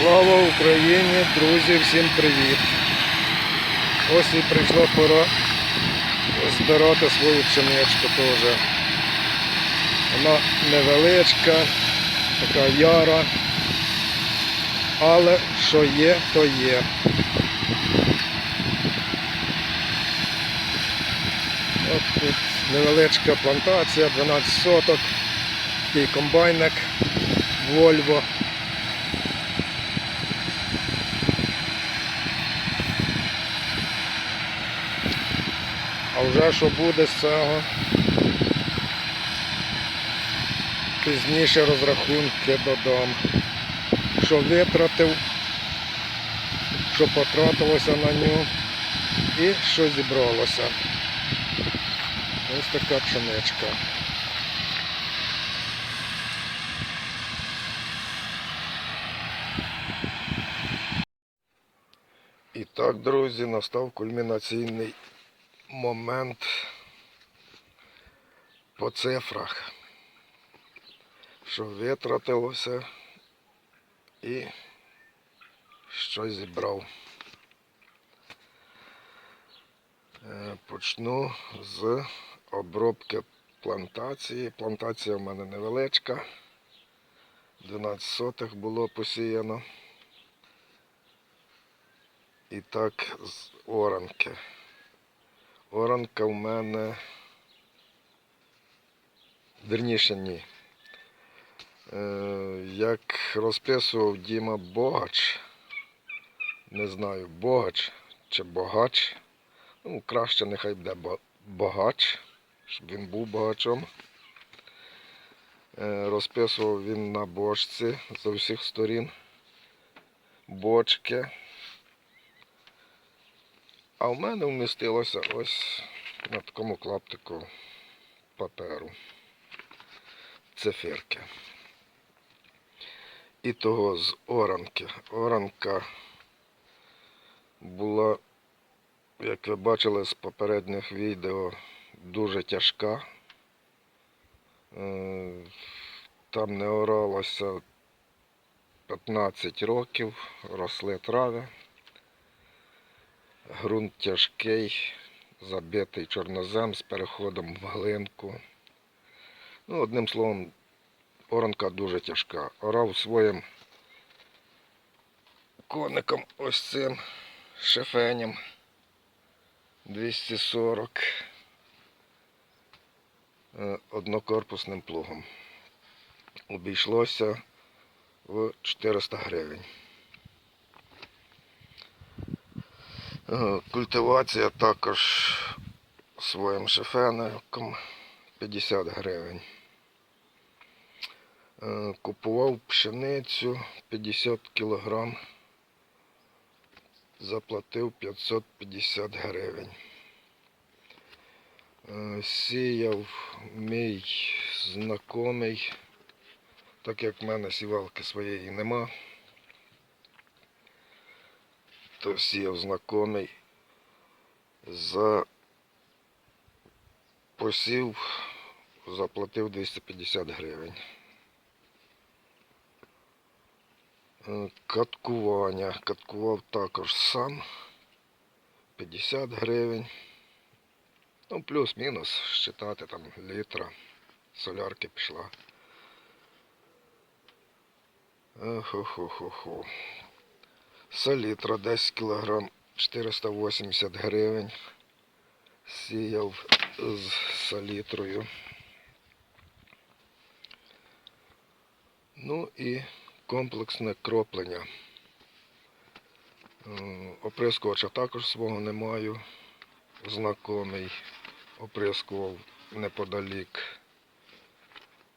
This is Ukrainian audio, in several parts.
Слава Україні, друзі, всім привіт! Ось і прийшла пора збирати свою пшеничку теж. Вона невеличка, така яра, але що є, то є. От тут невеличка плантація, 12 соток, такий комбайник Volvo. А вже що буде з цього? Пізніше розрахунки додам. Що витратив, що потратилося на нього і що зібралося. Ось така пшеничка. І так, друзі, настав кульмінаційний момент по цифрах, що витратилося і що зібрав. Е, Почну з обробки плантації. Плантація в мене невеличка. 12 сотих було посіяно. І так з оранки. Оранка в мене верніше ні. Е, як розписував Діма Богач, не знаю, Богач чи Богач. Ну, краще нехай буде Богач, щоб він був багачом. Е, розписував він на бочці з усіх сторін. Бочки. А в мене вмістилося ось на такому клаптику паперу. Циферки. І того з оранки. Оранка була, як ви бачили з попередніх відео, дуже тяжка. Е, Там не оралося 15 років, росли трави. Грунт тяжкий, забитий чорнозем з переходом в глинку. Ну, одним словом, оранка дуже тяжка. Орав своїм коником ось цим шефенем 240 е, однокорпусним плугом. Обійшлося в 400 гривень. Культивація також своїм шефеником 50 гривень. Е, Купував пшеницю 50 кілограм, заплатив 550 гривень. Е, Сіяв мій знайомий, так як в мене сівалки своєї нема то сіяв знайомий за посів заплатив 250 гривень. Е, Каткування. Каткував також сам 50 гривень. Ну, плюс-мінус, считати там літра солярки пішла. Хо-хо-хо-хо. Салітра 10 кг 480 гривень. Сіяв з салітрою. Ну і комплексне кроплення. Е, Оприскувача також свого не маю. Знакомий оприскував неподалік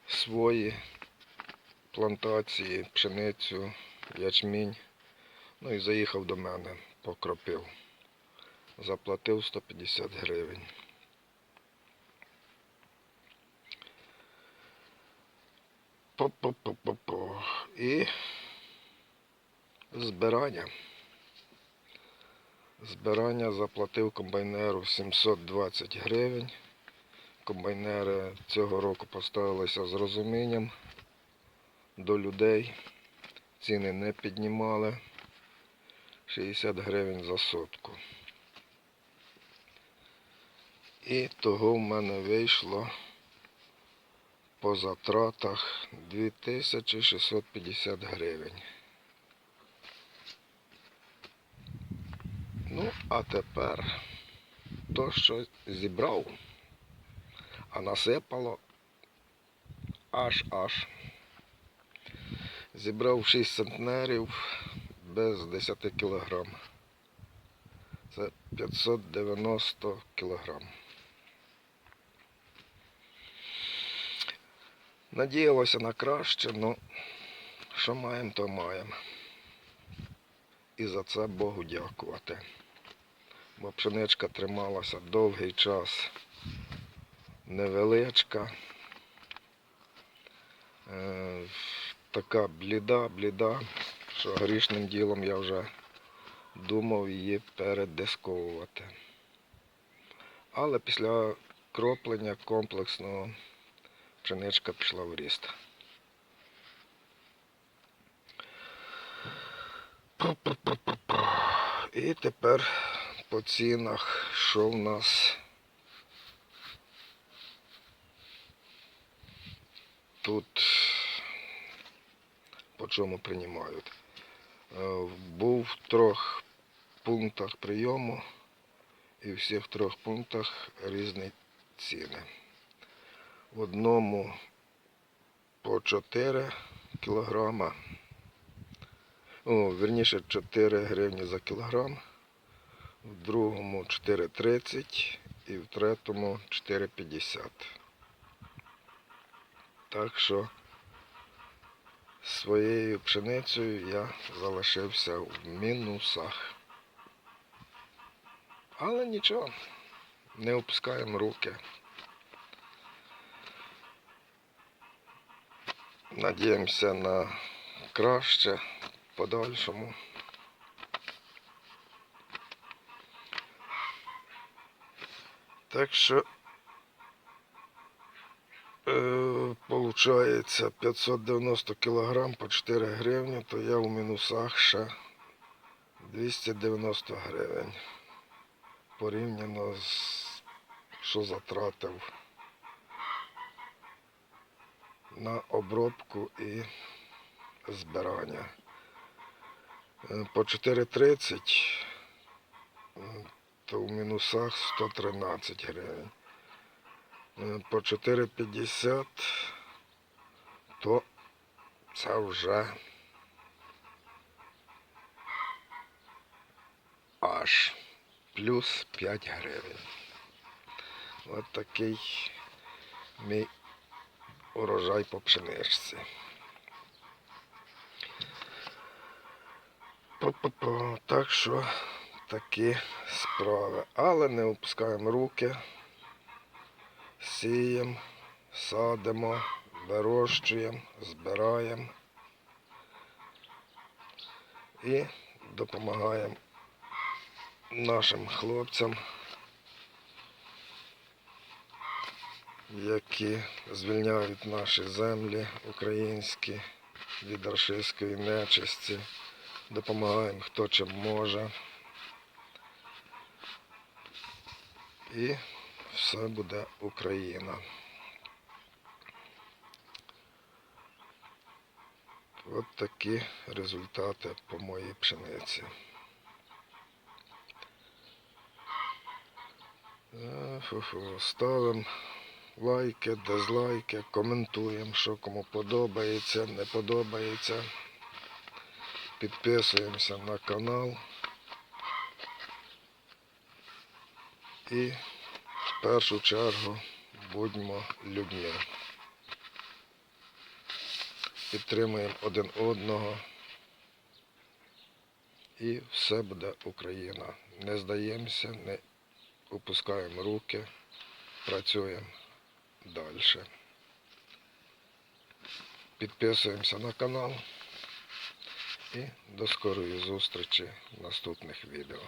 свої плантації, пшеницю, ячмінь. Ну і заїхав до мене, покропив. Заплатив 150 гривень. По-по-по-по-по. І збирання. Збирання заплатив комбайнеру 720 гривень. Комбайнери цього року поставилися з розумінням до людей. ціни не піднімали. 60 гривень за сотку. І того в мене вийшло по затратах 2650 гривень. Ну, а тепер то, що зібрав, а насипало аж аж. Зібрав 6 центнерів без 10 кілограм. Це 590 кілограм. Надіялося на краще, ну що маємо, то маємо. І за це Богу дякувати. Бо пшеничка трималася довгий час невеличка. Е, така бліда, бліда, що грішним ділом я вже думав її передисковувати. Але після кроплення комплексного пшеничка пішла в ріст. І тепер по цінах, що в нас тут по чому приймають. Е, Був в трьох пунктах прийому і в всіх трьох пунктах різні ціни. В одному по 4 кілограма, о, верніше 4 гривні за кілограм, в другому 4,30 і в третьому 4,50. Так що своєю пшеницею я залишився в мінусах. Але нічого, не опускаємо руки. Надіємося на краще подальшому. Так що Получається 590 кілограм по 4 гривні, то я у мінусах ще 290 гривень. Порівняно з що затратив на обробку і збирання. Е, По 4,30 е, то в мінусах 113 гривень. По 4,50, то це вже аж плюс 5 гривень. От такий мій урожай по пшеничці. Так що такі справи. Але не опускаємо руки сіємо, садимо, вирощуємо, збираємо і допомагаємо нашим хлопцям, які звільняють наші землі українські від рашистської нечисті. Допомагаємо хто чим може. І все буде Україна. От такі результати по моїй пшениці. Е. Ставимо лайки, дизлайки, коментуємо, що кому подобається, не подобається. Підписуємося на канал. І в першу чергу будьмо людьми. Підтримуємо один одного. І все буде Україна. Не здаємося, не опускаємо руки, працюємо далі. Підписуємося на канал і до скорої зустрічі в наступних відео.